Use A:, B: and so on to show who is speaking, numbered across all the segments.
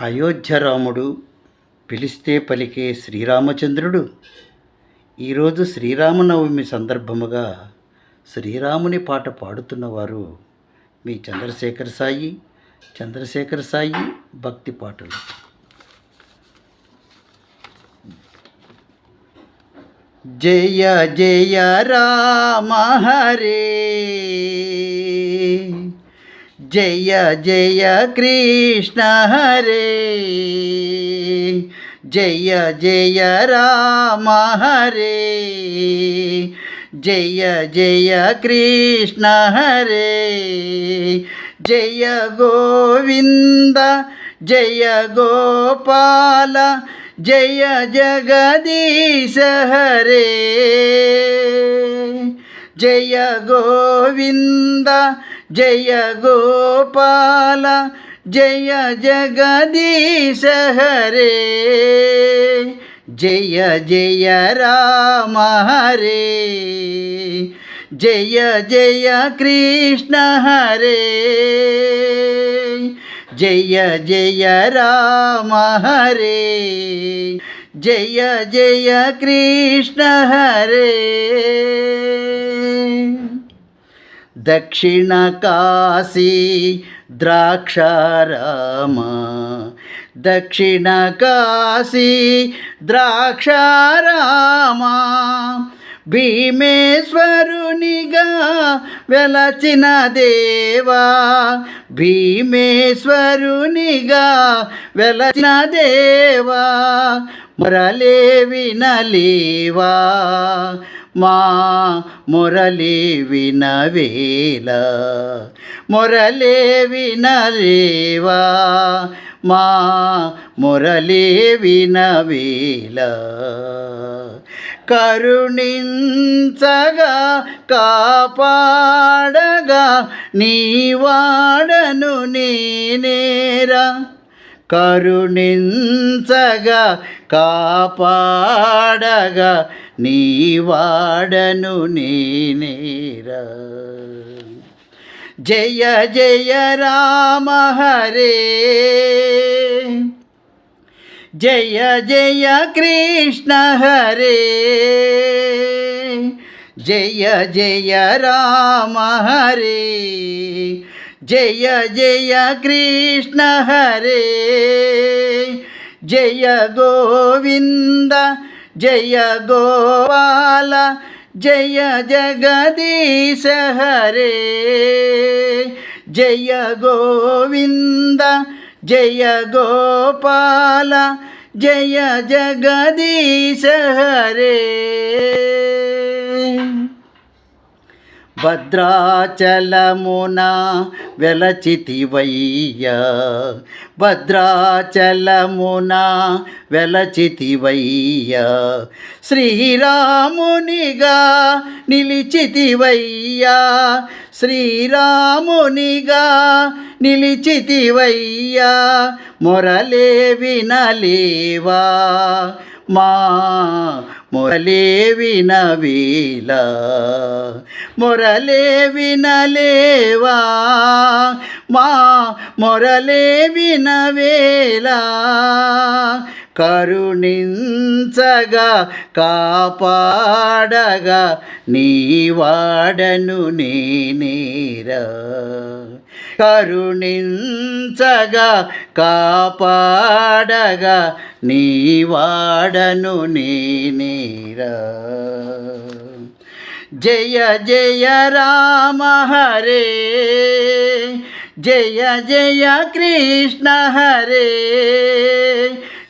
A: అయోధ్యరాముడు పిలిస్తే పలికే శ్రీరామచంద్రుడు. ఈరోజు శ్రీరామనవమి సందర్భముగా శ్రీరాముని పాట పాడుతున్నవారు మీ చంద్రశేఖర్ సాయి చంద్రశేఖర్ సాయి భక్తి పాటలు. జయ జయ రామ హరే జయ జయ కృష్ణ హరే. జయ జయ రామ హరే. జయ జయ కృష్ణ హరే. జయ గోవింద జయ గోపాల జయ జగదీశ హరే. జయ గోవింద జయ గోపాల జయ జగదీశ హరే జయ జయ రామ హరే జయ జయ కృష్ణ హరే జయ జయ రామ హరే జయ జయ కృష్ణ హరే. దక్షిణ కాశీ ద్రాక్షారామ దక్షిణ కాశీ ద్రాక్షారామ భీమేశ్వరునిగా వెలచిన దేవా భీమేశ్వరునిగా వెలచిన దేవా మరలే వినలేవా మా మురళి వినవేల మురళి వినరేవా మా మురళి వినవేల కరుణించగా కాపాడగా నీవాడను నేనేరా. కరుణించగా కాపాడగా నీవాడను నేనేరా జయ జయ రామ హరే. జయ జయ కృష్ణ హరే. జయ జయ రామ హరే. జయ జయ కృష్ణ హరే. జయ గోవింద జయ గోపాల జయ జగదీశ హరే. జయ గోవింద జయ గోపాల జయ జగదీశ హరే. భద్రాచలమున వెలచితివయ్య. భద్రాచలమున వెలచితివయ్య. శ్రీరామునిగా నిలిచితివయ్యా. శ్రీరామునిగా నిలిచితివయ్యా. మొరలే వినలేవా మా మొరలే వినవేలా మొరలే వినలేవా మా మొరలే వినవేలా కరుణించగా కాపాడగా నీవాడను నేనేరా కరుణించగా కాపాడగా నీవాడను నేనేరా జయ జయ రామ హరే జయ జయ కృష్ణ హరే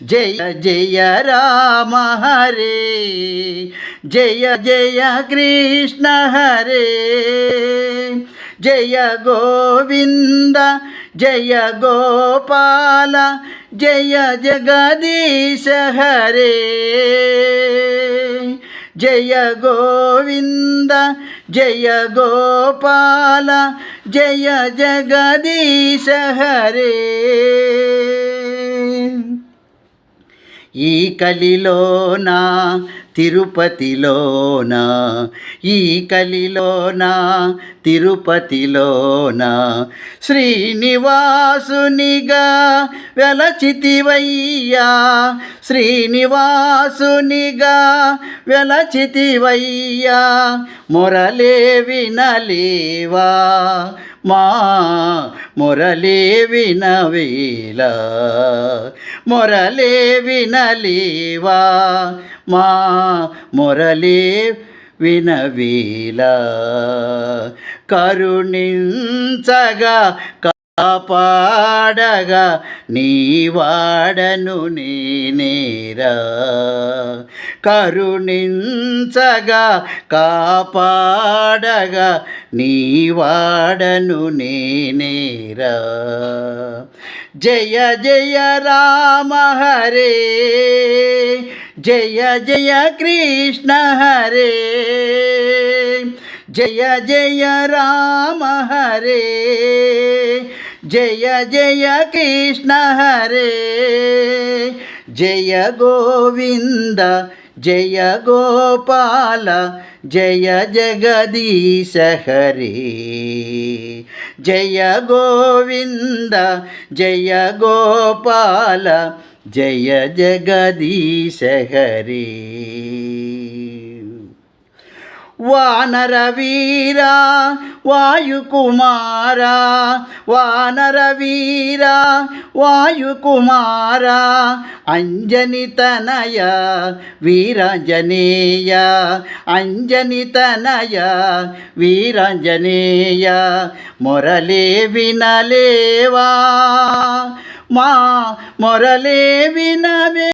A: జయ జయ రామ హరే జయ జయ కృష్ణ హరే జయ గోవింద జయ గోపాల జయ జగదీశ హరే జయ గోవింద జయ గోపాల జయ జగదీశ హరే. ఈ కలిలోన తిరుపతిలోన? ఈ కలిలోన తిరుపతిలోన? శ్రీనివాసునిగా వెలచితివయ్యా శ్రీనివాసునిగా వెలచితివయ్యా మొరలే వినలేవా? మా మురళీ వినవేలా మురళీ వినలీవా మా మురళీ వినవీల కరుణించగా కాపాడగా నీవాడను నేనేరా? కరుణించగా కాపాడగా నీవాడను నేనేరా. జయ జయ రామ హరే జయ జయ కృష్ణ హరే జయ జయ రామ హరే జయ జయ కృష్ణ హరే జయ గోవింద జయ గోపాల జయ జగదీశ హరి. జయ గోవింద జయ గోపాల జయ జగదీశ హరే. వానరవీరా వాయుకుమారా వానరవీరా వాయుకుమారా అంజనితనయ వీరాంజనేయ అంజని వీరాంజనేయ మొరలే వినలేవా? మా మొరలే వినవే